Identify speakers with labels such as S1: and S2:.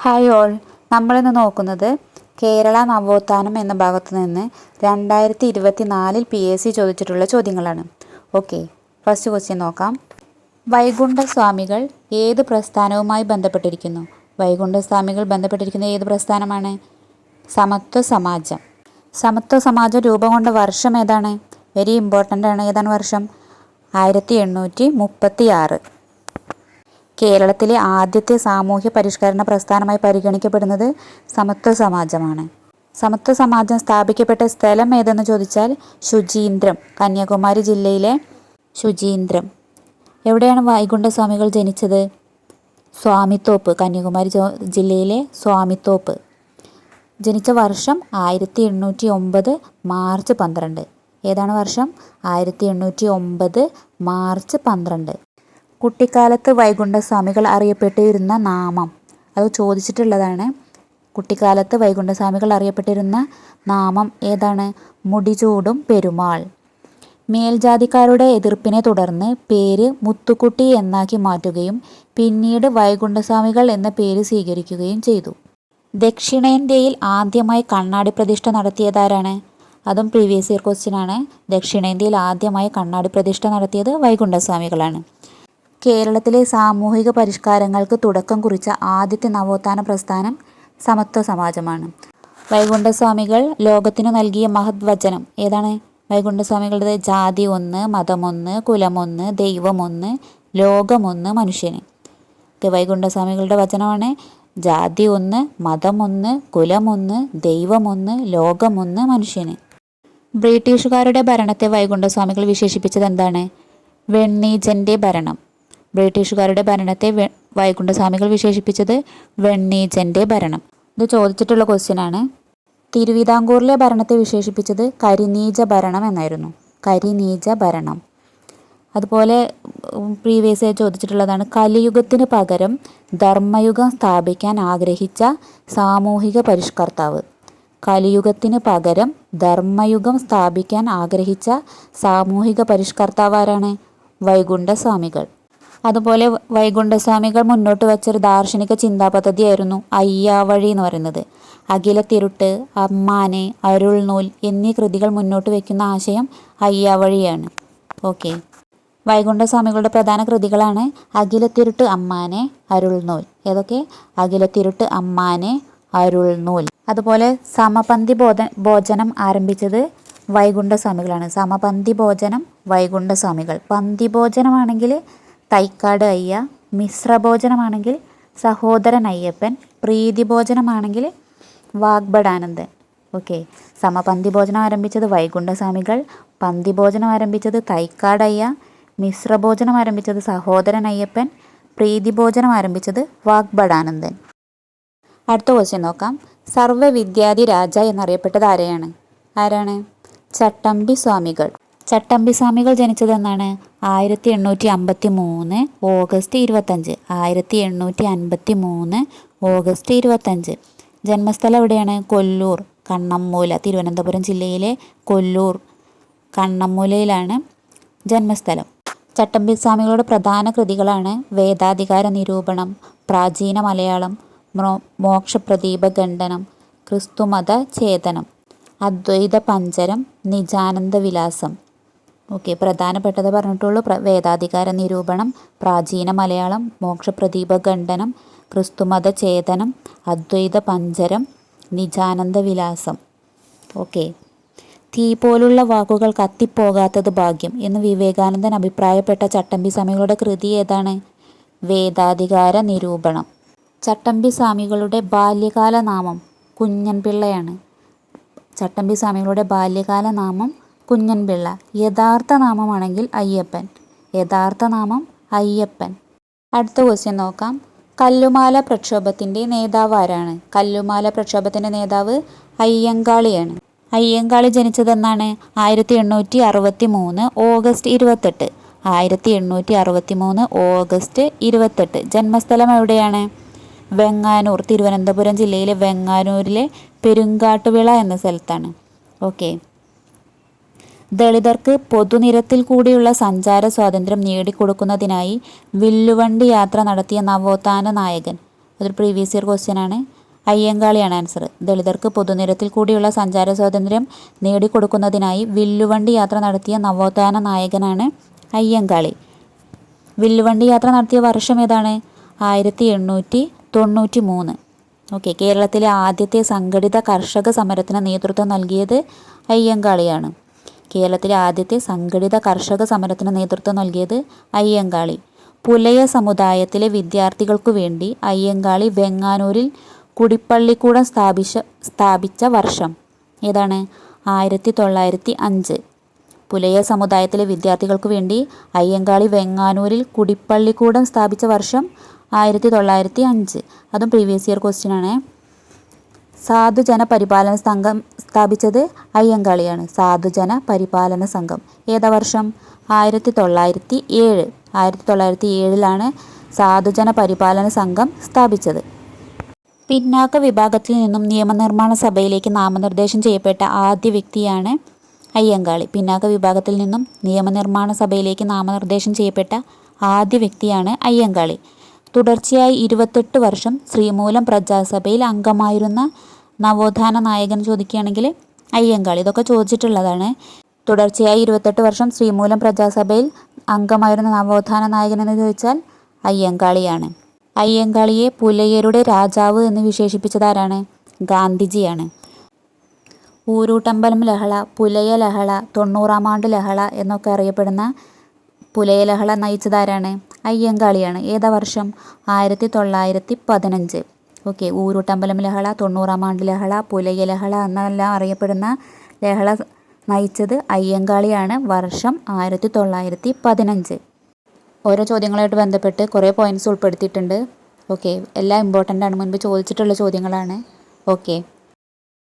S1: Hi all നമ്മളിന്ന് നോക്കുന്നത് കേരള നവോത്ഥാനം എന്ന ഭാഗത്തു നിന്ന് രണ്ടായിരത്തി ഇരുപത്തി നാലിൽ പി എസ് സി ചോദിച്ചിട്ടുള്ള ചോദ്യങ്ങളാണ്. ഓക്കെ ഫസ്റ്റ് ക്വസ്റ്റ്യൻ നോക്കാം. വൈകുണ്ഠസ്വാമികൾ ഏത് പ്രസ്ഥാനവുമായി ബന്ധപ്പെട്ടിരിക്കുന്നു? വൈകുണ്ഠസ്വാമികൾ ബന്ധപ്പെട്ടിരിക്കുന്ന ഏത് പ്രസ്ഥാനമാണ്? സമത്വ സമാജം. സമത്വ സമാജം രൂപം കൊണ്ട വർഷം ഏതാണ്? വെരി ഇമ്പോർട്ടന്റ് ആണ് ഏതാണ് വർഷം? ആയിരത്തി എണ്ണൂറ്റി മുപ്പത്തി ആറ് കേരളത്തിലെ ആദ്യത്തെ സാമൂഹ്യ പരിഷ്കരണ പ്രസ്ഥാനമായി പരിഗണിക്കപ്പെടുന്നത് സമത്വ സമാജമാണ്. സമത്വ സമാജം സ്ഥാപിക്കപ്പെട്ട സ്ഥലം ഏതെന്ന് ചോദിച്ചാൽ ശുചീന്ദ്രം കന്യാകുമാരി ജില്ലയിലെ ശുചീന്ദ്രം. എവിടെയാണ് വൈകുണ്ഠസ്വാമികൾ ജനിച്ചത്? സ്വാമിത്തോപ്പ് കന്യാകുമാരി ജില്ലയിലെ സ്വാമിത്തോപ്പ്. ജനിച്ച വർഷം ആയിരത്തി എണ്ണൂറ്റി ഒമ്പത് മാർച്ച് പന്ത്രണ്ട്. ഏതാണ് വർഷം? ആയിരത്തി എണ്ണൂറ്റി ഒമ്പത് മാർച്ച് പന്ത്രണ്ട്. കുട്ടിക്കാലത്ത് വൈകുണ്ഠസ്വാമികൾ അറിയപ്പെട്ടിരുന്ന നാമം. അത് ചോദിച്ചിട്ടുള്ളതാണ്. കുട്ടിക്കാലത്ത് വൈകുണ്ഠസ്വാമികൾ അറിയപ്പെട്ടിരുന്ന നാമം ഏതാണ്? മുടിചൂടും പെരുമാൾ. മേൽജാതിക്കാരുടെ എതിർപ്പിനെ തുടർന്ന് പേര് മുത്തുക്കുട്ടി എന്നാക്കി മാറ്റുകയും പിന്നീട് വൈകുണ്ഠസ്വാമികൾ എന്ന പേര് സ്വീകരിക്കുകയും ചെയ്തു. ദക്ഷിണേന്ത്യയിൽ ആദ്യമായി കണ്ണാടി പ്രതിഷ്ഠ നടത്തിയതാരാണ്? അതും പ്രീവിയസ് ഇയർ ക്വസ്റ്റ്യൻ ആണ്. ദക്ഷിണേന്ത്യയിൽ ആദ്യമായി കണ്ണാടി പ്രതിഷ്ഠ നടത്തിയത് വൈകുണ്ഠസ്വാമികളാണ്. കേരളത്തിലെ സാമൂഹിക പരിഷ്കാരങ്ങൾക്ക് തുടക്കം കുറിച്ച ആദ്യത്തെ നവോത്ഥാന പ്രസ്ഥാനം സമത്വ സമാജമാണ്. വൈകുണ്ഠസ്വാമികൾ ലോകത്തിനു നൽകിയ മഹത് വചനം ഏതാണ്? വൈകുണ്ഠസ്വാമികളുടെ ജാതി ഒന്ന് മതമൊന്ന് കുലമൊന്ന് ദൈവമൊന്ന് ലോകമൊന്ന് മനുഷ്യന്. ഒക്കെ വൈകുണ്ഠസ്വാമികളുടെ വചനമാണ്. ജാതി ഒന്ന് മതമൊന്ന് കുലമൊന്ന് ദൈവമൊന്ന് ലോകമൊന്ന് മനുഷ്യന്. ബ്രിട്ടീഷുകാരുടെ ഭരണത്തെ വൈകുണ്ഠസ്വാമികൾ വിശേഷിപ്പിച്ചത് എന്താണ്? വെണ്ണീജന്റെ ഭരണം. ബ്രിട്ടീഷുകാരുടെ ഭരണത്തെ വൈകുണ്ഠസ്വാമികൾ വിശേഷിപ്പിച്ചത് വെണ്ണീജന്റെ ഭരണം. ഇത് ചോദിച്ചിട്ടുള്ള ക്വസ്റ്റ്യൻ ആണ്. തിരുവിതാംകൂറിലെ ഭരണത്തെ വിശേഷിപ്പിച്ചത് കരിനീജ ഭരണം എന്നായിരുന്നു. കരിനീജ ഭരണം. അതുപോലെ പ്രീവിയസ് ആയി ചോദിച്ചിട്ടുള്ളതാണ് കലിയുഗത്തിന് പകരം ധർമ്മയുഗം സ്ഥാപിക്കാൻ ആഗ്രഹിച്ച സാമൂഹിക പരിഷ്കർത്താവ്. കലിയുഗത്തിന് പകരം ധർമ്മയുഗം സ്ഥാപിക്കാൻ ആഗ്രഹിച്ച സാമൂഹിക പരിഷ്കർത്താവ് ആരാണ്? വൈകുണ്ഠസ്വാമികൾ. അതുപോലെ വൈകുണ്ഠസ്വാമികൾ മുന്നോട്ട് വെച്ചൊരു ദാർശനിക ചിന്താ പദ്ധതിയായിരുന്നു അയ്യാവഴി എന്ന് പറയുന്നത്. അഖിലത്തിരുട്ട് അമ്മാനെ അരുൾനൂൽ എന്നീ കൃതികൾ മുന്നോട്ട് വയ്ക്കുന്ന ആശയം അയ്യാവഴിയാണ്. ഓക്കെ. വൈകുണ്ഠസ്വാമികളുടെ പ്രധാന കൃതികളാണ് അഖിലത്തിരുട്ട് അമ്മാനെ അരുൾനൂൽ. ഏതൊക്കെ? അഖിലത്തിരുട്ട് അമ്മാനെ അരുൾനൂൽ. അതുപോലെ സമപന്തി ബോധ ഭോജനം ആരംഭിച്ചത് വൈകുണ്ഠസ്വാമികളാണ്. സമപന്തി ഭോജനം വൈകുണ്ഠസ്വാമികൾ. പന്തി ഭോജനമാണെങ്കിൽ തൈക്കാട് അയ്യ മിശ്രഭോജനമാണെങ്കിൽ സഹോദരൻ അയ്യപ്പൻ പ്രീതി ഭോജനമാണെങ്കിൽ വാഗ്ബടാനന്ദൻ ഓക്കെ. സമപന്തി ഭോജനം ആരംഭിച്ചത് വൈകുണ്ഠസ്വാമികൾ പന്തി ഭോജനം ആരംഭിച്ചത് തൈക്കാടയ്യ മിശ്രഭോജനം ആരംഭിച്ചത് സഹോദരൻ അയ്യപ്പൻ പ്രീതി ഭോജനം ആരംഭിച്ചത് വാഗ്ബടാനന്ദൻ അടുത്ത ക്വസ്റ്റ്യൻ നോക്കാം. സർവവിദ്യാധി രാജ എന്നറിയപ്പെട്ടത് ആരെയാണ്? ആരാണ്? ചട്ടമ്പി സ്വാമികൾ. ചട്ടമ്പി സ്വാമികൾ ജനിച്ചത് എന്നാണ് ആയിരത്തി എണ്ണൂറ്റി അമ്പത്തി മൂന്ന് ഓഗസ്റ്റ് ഇരുപത്തഞ്ച്. ആയിരത്തി എണ്ണൂറ്റി അൻപത്തി മൂന്ന് ഓഗസ്റ്റ് ഇരുപത്തഞ്ച്. ജന്മസ്ഥലം എവിടെയാണ്? കൊല്ലൂർ കണ്ണമ്മൂല തിരുവനന്തപുരം ജില്ലയിലെ കൊല്ലൂർ കണ്ണമ്മൂലയിലാണ് ജന്മസ്ഥലം. ചട്ടമ്പി സ്വാമികളുടെ പ്രധാന കൃതികളാണ് വേദാധികാര നിരൂപണം പ്രാചീന മലയാളം മോക്ഷപ്രദീപ ഖണ്ഡനം ക്രിസ്തുമത ചേതനം അദ്വൈത പഞ്ചരം നിജാനന്ദ വിലാസം ഓക്കെ പ്രധാനപ്പെട്ടത് പറഞ്ഞിട്ടുള്ളൂ വേദാധികാര നിരൂപണം പ്രാചീന മലയാളം മോക്ഷപ്രദീപ ഖണ്ഡനം ക്രിസ്തുമത ചേതനം അദ്വൈത പഞ്ചരം നിജാനന്ദ വിലാസം. ഓക്കെ. തീ പോലുള്ള വാക്കുകൾ കത്തിപ്പോകാത്തത് ഭാഗ്യം എന്ന് വിവേകാനന്ദൻ അഭിപ്രായപ്പെട്ട ചട്ടമ്പി സ്വാമികളുടെ കൃതി ഏതാണ്? വേദാധികാര നിരൂപണം. ചട്ടമ്പി സ്വാമികളുടെ ബാല്യകാല നാമം കുഞ്ഞൻപിള്ളയാണ്. ചട്ടമ്പി സ്വാമികളുടെ ബാല്യകാല നാമം കുഞ്ഞൻപിള്ള യഥാർത്ഥ നാമമാണെങ്കിൽ അയ്യപ്പൻ. യഥാർത്ഥ നാമം അയ്യപ്പൻ. അടുത്ത ക്വസ്റ്റ്യൻ നോക്കാം. കല്ലുമാല പ്രക്ഷോഭത്തിന്റെ നേതാവ് ആരാണ്? കല്ലുമാല പ്രക്ഷോഭത്തിന്റെ നേതാവ് അയ്യങ്കാളിയാണ്. അയ്യങ്കാളി ജനിച്ചതെന്നാണ് ആയിരത്തി എണ്ണൂറ്റി അറുപത്തി മൂന്ന് ഓഗസ്റ്റ് ഇരുപത്തെട്ട്. ആയിരത്തി എണ്ണൂറ്റി അറുപത്തി മൂന്ന് ഓഗസ്റ്റ് ഇരുപത്തെട്ട്. ജന്മസ്ഥലം എവിടെയാണ്? വെങ്ങാനൂർ തിരുവനന്തപുരം ജില്ലയിലെ വെങ്ങാനൂരിലെ പെരുങ്കാട്ടുവിള എന്ന സ്ഥലത്താണ്. ഓക്കെ ദളിതർക്ക് പൊതുനിരത്തിൽ കൂടിയുള്ള സഞ്ചാര സ്വാതന്ത്ര്യം നേടിക്കൊടുക്കുന്നതിനായി വില്ലുവണ്ടി യാത്ര നടത്തിയ നവോത്ഥാന നായകൻ. അതൊരു പ്രീവിയസ് ഇയർ ക്വസ്റ്റ്യൻ ആണ്. അയ്യങ്കാളിയാണ് ആൻസർ ദളിതർക്ക് പൊതുനിരത്തിൽ കൂടിയുള്ള സഞ്ചാര സ്വാതന്ത്ര്യം നേടിക്കൊടുക്കുന്നതിനായി വില്ലുവണ്ടി യാത്ര നടത്തിയ നവോത്ഥാന നായകനാണ് അയ്യങ്കാളി. വില്ലുവണ്ടി യാത്ര നടത്തിയ വർഷം ഏതാണ്? ആയിരത്തി എണ്ണൂറ്റി തൊണ്ണൂറ്റി മൂന്ന് ഓക്കെ കേരളത്തിലെ ആദ്യത്തെ സംഘടിത കർഷക സമരത്തിന് നേതൃത്വം നൽകിയത് അയ്യങ്കാളിയാണ്. കേരളത്തിലെ ആദ്യത്തെ സംഘടിത കർഷക സമരത്തിന് നേതൃത്വം നൽകിയത് അയ്യങ്കാളി. പുലയ സമുദായത്തിലെ വിദ്യാർത്ഥികൾക്കു വേണ്ടി അയ്യങ്കാളി വെങ്ങാനൂരിൽ കുടിപ്പള്ളിക്കൂടം സ്ഥാപിച്ച സ്ഥാപിച്ച വർഷം. ഏതാണ്? ആയിരത്തി തൊള്ളായിരത്തി അഞ്ച് പുലയ സമുദായത്തിലെ വിദ്യാർത്ഥികൾക്കു വേണ്ടി അയ്യങ്കാളി വെങ്ങാനൂരിൽ കുടിപ്പള്ളിക്കൂടം സ്ഥാപിച്ച വർഷം ആയിരത്തി തൊള്ളായിരത്തി അഞ്ച് അതും പ്രീവിയസ് ഇയർ ക്വസ്റ്റ്യൻ ആണ്. സാധുജന പരിപാലന സംഘം സ്ഥാപിച്ചത് അയ്യങ്കാളിയാണ്. സാധുജന പരിപാലന സംഘം. ഏതാ വർഷം? ആയിരത്തി തൊള്ളായിരത്തി ഏഴ്. ആയിരത്തി തൊള്ളായിരത്തി ഏഴിലാണ് സാധുജന പരിപാലന സംഘം സ്ഥാപിച്ചത്. പിന്നാക്ക വിഭാഗത്തിൽ നിന്നും നിയമനിർമ്മാണ സഭയിലേക്ക് നാമനിർദ്ദേശം ചെയ്യപ്പെട്ട ആദ്യ വ്യക്തിയാണ് അയ്യങ്കാളി. പിന്നാക്ക വിഭാഗത്തിൽ നിന്നും നിയമനിർമ്മാണ സഭയിലേക്ക് നാമനിർദ്ദേശം ചെയ്യപ്പെട്ട ആദ്യ വ്യക്തിയാണ് അയ്യങ്കാളി. തുടർച്ചയായി ഇരുപത്തെട്ട് വർഷം ശ്രീമൂലം പ്രജാസഭയിൽ അംഗമായിരുന്ന നവോത്ഥാന നായകൻ ചോദിക്കുകയാണെങ്കിൽ അയ്യങ്കാളി ഇതൊക്കെ ചോദിച്ചിട്ടുള്ളതാണ്. തുടർച്ചയായി ഇരുപത്തെട്ട് വർഷം ശ്രീമൂലം പ്രജാസഭയിൽ അംഗമായിരുന്ന നവോത്ഥാന നായകൻ എന്ന് ചോദിച്ചാൽ അയ്യങ്കാളിയാണ്. അയ്യങ്കാളിയെ പുലയരുടെ രാജാവ് എന്ന് വിശേഷിപ്പിച്ചത് ആരാണ്? ഗാന്ധിജിയാണ്. ഊരൂട്ടമ്പലം ലഹള പുലയ ലഹള തൊണ്ണൂറാം ആണ്ട് ലഹള എന്നൊക്കെ അറിയപ്പെടുന്ന പുലയ ലഹള നയിച്ചതാരാണ് അയ്യങ്കാളിയാണ്. ഏതാ വർഷം? ആയിരത്തി തൊള്ളായിരത്തി പതിനഞ്ച് ഓക്കെ ഊരൂട്ടമ്പലം ലഹള തൊണ്ണൂറാം ആണ്ട് ലഹള പുലയ ലഹള എന്നെല്ലാം അറിയപ്പെടുന്ന ലഹള നയിച്ചത് അയ്യങ്കാളിയാണ് വർഷം ആയിരത്തി തൊള്ളായിരത്തി പതിനഞ്ച് ഓരോ ചോദ്യങ്ങളായിട്ട് ബന്ധപ്പെട്ട് കുറേ പോയിന്റ്സ് ഉൾപ്പെടുത്തിയിട്ടുണ്ട്. ഓക്കെ എല്ലാം ഇമ്പോർട്ടന്റ് ആണ്. മുൻപ് ചോദിച്ചിട്ടുള്ള ചോദ്യങ്ങളാണ്. ഓക്കെ.